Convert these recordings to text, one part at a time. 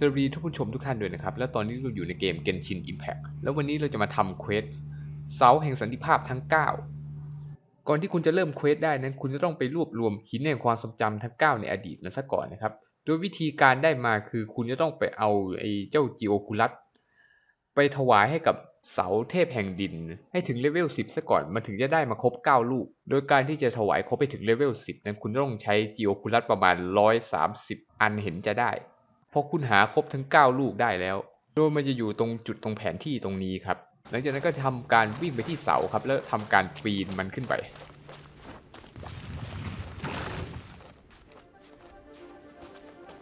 สวัสดีทุกผู้ชมทุกท่านด้วยนะครับ แล้วตอนนี้เราอยู่ในเกม Genshin Impact แล้ววันนี้เราจะมาทำเควสเสาแห่งสันติภาพทั้ง 9 ก่อนที่คุณจะเริ่มเควสได้นั้น คุณจะต้องไปรวบรวมหินแห่งความทรงจำทั้ง 9 ในอดีตนั้นซะก่อนนะครับ โดยวิธีการได้มาคือคุณจะต้องไปเอาไอ้เจ้าจิโอคุลัสไปถวายให้กับเสาเทพแห่งดิน ให้ถึงเลเวล 10ซะก่อน มันถึงจะได้มาครบ 9 ลูก โดยการที่จะถวายครบไปถึงเลเวล 10 นั้นคุณต้องใช้จิโอคุลัสประมาณ 130 อันเห็นจะได้ พอคุณหาครบทั้ง 9 ลูกได้แล้ว โดยมันจะอยู่ตรงจุดตรงแผนที่ตรงนี้ครับ หลังจากนั้นก็ทำการวิ่งไปที่เสาครับ แล้วทำการปีนมันขึ้นไป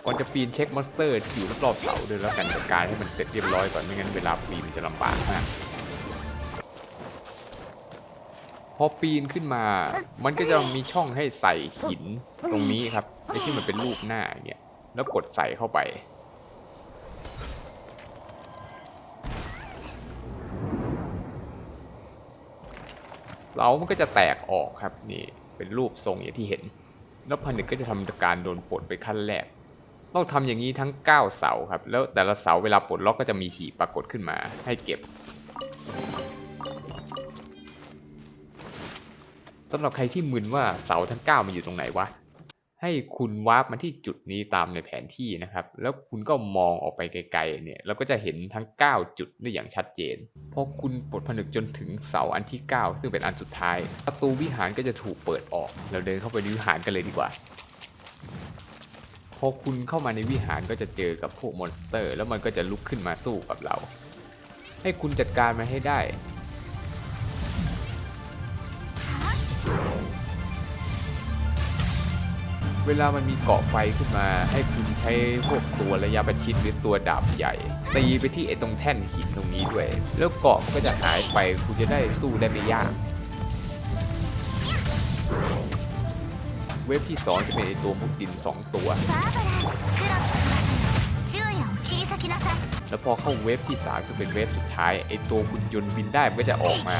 ก่อนจะปีนเช็คมอนสเตอร์ที่อยู่รอบๆเสาด้วยแล้วกันจัดการให้มันเสร็จเรียบร้อยก่อนไม่งั้นเวลาปีนมันจะลำบากมากพอปีนขึ้นมา มันก็จะมีช่องให้ใส่หินตรงนี้ครับที่มันเป็นรูปหน้าอย่างเงี้ย แล้วกดใส่เข้าไป เสามันก็จะแตกออกครับนี่เป็นรูปทรงอย่างที่เห็น แล้วผนึกก็จะทำการโดนปลดไปขั้นแรก ต้องทำอย่างนี้ทั้ง 9 เสาครับ แล้วแต่ละเสาเวลาปลดล็อกก็จะมีหีบปรากฏขึ้นมาให้เก็บสำหรับใครที่มึนว่าเสาทั้ง 9 มันอยู่ตรงไหนวะ ให้คุณวาร์ปมาที่จุดนี้ตามในแผนที่นะครับ แล้วคุณก็มองออกไปไกลๆเนี่ยเราก็จะเห็นทั้ง 9 จุดได้อย่างชัดเจน พอคุณปลดผนึกจนถึงเสาอันที่ 9 ซึ่งเป็นอันสุดท้าย ประตูวิหารก็จะถูกเปิดออก เราเดินเข้าไปในวิหารกันเลยดีกว่า พอคุณเข้ามาในวิหารก็จะเจอกับพวกมอนสเตอร์ แล้วมันก็จะลุกขึ้นมาสู้กับเรา ให้คุณจัดการมันให้ได้ เวลามันมีเกาะไฟขึ้นมา ให้คุณใช้พวกตัวระยะประชิดหรือตัวดาบใหญ่ตีไปที่ไอ้ตรงแท่นหินตรงนี้ด้วย แล้วเกาะก็จะหายไปคุณจะได้สู้ได้ไม่ยาก เว็บที่ 2 จะเป็นตัวมุดดิน 2 ตัว แล้วพอเข้าเว็บที่ 3 ซึ่งเป็นเว็บสุดท้ายไอ้ตัวคุณยนต์บินได้ก็จะออกมา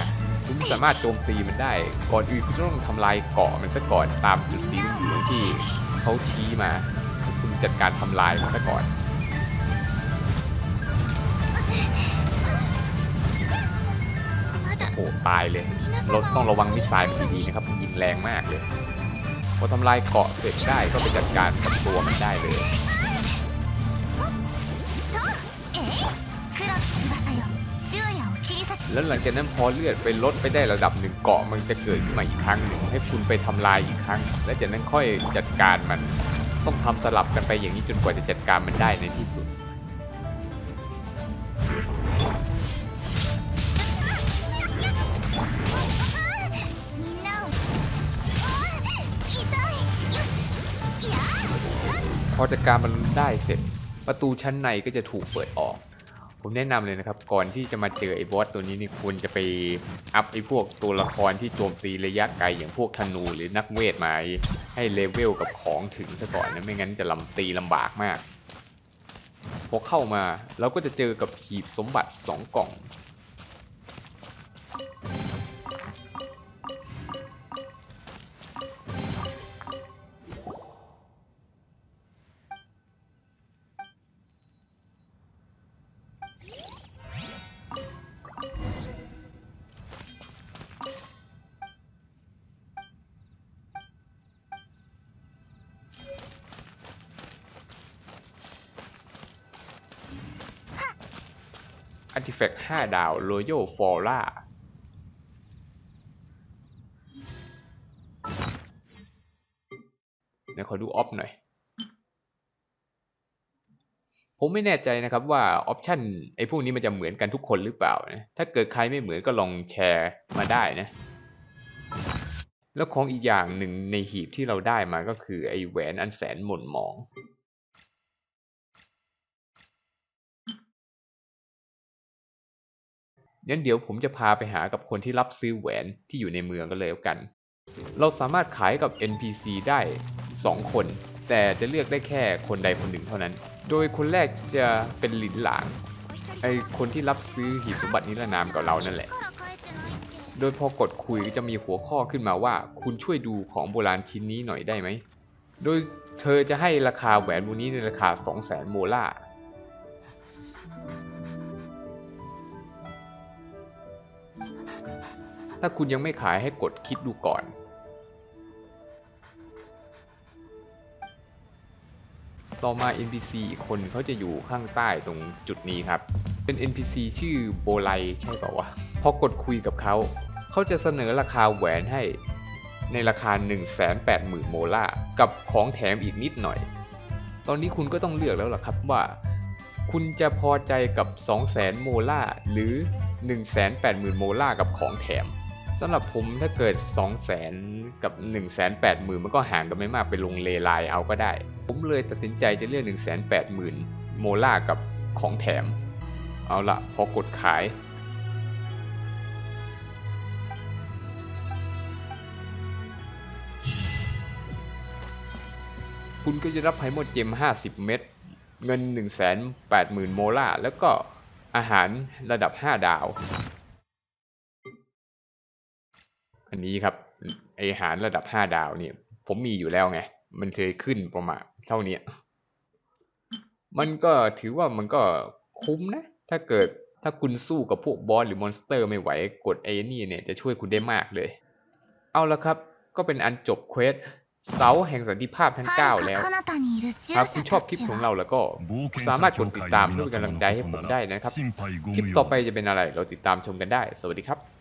คุณสามารถโจมตีมันได้ ก่อนอื่นคุณต้องทำลายเกาะมันซะก่อนตามจุดสีเหลืองที่เขาชี้มา คุณจัดการทำลายมันซะก่อนโอ้ตายเลยราต้องระวังมิสไซล์มันดีๆนะครับมันยิงแรงมากเลยพอทำลายเกาะเสร็จได้ก็ไปจัดการกับตัวมันได้เลย แล้วหลังจากนั้นพอเลือดไปลดไปได้ระดับหนึ่งเกาะมันจะเกิดขึ้นมาอีกครั้งหนึ่งให้คุณไปทำลายอีกครั้ง และจากนั้นค่อยจัดการมัน ต้องทำสลับกันไปอย่างนี้จนกว่าจะจัดการมันได้ในที่สุด พอจัดการมันได้เสร็จ ประตูชั้นในก็จะถูกเปิดออก ผมแนะนำเลยนะครับ ก่อนที่จะมาเจอไอ้บอสตัวนี้นี่ควรจะไปอัพไอ้พวกตัวละครที่โจมตีระยะไกลอย่างพวกธนูหรือนักเวทมาให้เลเวลกับของถึงซะก่อนนะไม่งั้นจะลำตีลำบากมาก พอเข้ามาเราก็จะเจอกับหีบสมบัติ 2 กล่อง a r t i f a c t 5ดาว Royal Flora เดี๋ยวขอดูออฟหน่อย ผมไม่แน่ใจนะครับว่าออปชันไอ้พวกนี้มันจะเหมือนกันทุกคนหรือเปล่านะ ถ้าเกิดใครไม่เหมือนก็ลองแชร์มาได้นะ แล้วของอีกอย่างหนึ่งในหีบที่เราได้มาก็คือไอ้แหวนอันแสนหม่นหมอง งั้นเดี๋ยวผมจะพาไปหากับคนที่รับซื้อแหวนที่อยู่ในเมืองกันเลยกัน เราสามารถขายกับ NPC ได้ 2 คน แต่จะเลือกได้แค่คนใดคนหนึ่งเท่านั้น โดยคนแรกจะเป็นหลินหลางไอคนที่รับซื้อหีบสมบัตินิรนามกับเรานั่นแหละ โดยพอกดคุยจะมีหัวข้อขึ้นมาว่า คุณช่วยดูของโบราณชิ้นนี้หน่อยได้ไหม โดยเธอจะให้ราคาแหวนวงนี้ในราคา 2 0 0 0 0 0โมล่า ถ้าคุณยังไม่ขายให้กดคิดดูก่อน ต่อมา NPC อีกคนเขาจะอยู่ข้างใต้ตรงจุดนี้ครับ เป็น NPC ชื่อโบไลใช่เปล่าวะ พอกดคุยกับเขา เขาจะเสนอราคาแหวนให้ ในราคา 180,000 โมล่า กับของแถมอีกนิดหน่อย ตอนนี้คุณก็ต้องเลือกแล้วล่ะครับว่าคุณจะพอใจกับ 200,000 โมล่าหรือ 180,000 โมล่ากับของแถม สำหรับผมถ้าเกิด 2 0 0แสนกับ 1 8 0 0 0 0 มันก็ห่างกันไม่มากไปลงเลไลเอาก็ได้ ผมเลยตัดสินใจจะเลือก 1 8 0 0 0 0 โมล่ากับของแถม เอาละพอกดขาย คุณก็จะรับไฮโมดเจม 50 เม็ดเงิน 1 8 0 0 0 0 โมล่าแล้วก็อาหารระดับ 5 ดาว อันนี้ครับไอหารระดับห้าดาวเนี่ย ผมมีอยู่แล้วไง มันเคยขึ้นประมาณเท่านี้มันก็ถือว่ามันก็คุ้มนะ ถ้าเกิดถ้าคุณสู้กับพวกบอสหรือมอนสเตอร์ไม่ไหวกดไอ้นี่เนี่ยจะช่วยคุณได้มากเลย เอาละครับ ก็เป็นอันจบเควสเสาแห่งสันติภาพทั้ง 9 แล้วครับคุณชอบคลิปของเราแล้วก็ สามารถกดติดตามด้วยอกำลังใจให้ผมได้นะครับ คลิปต่อไปจะเป็นอะไรเราติดตามชมกันได้ สวัสดีครับ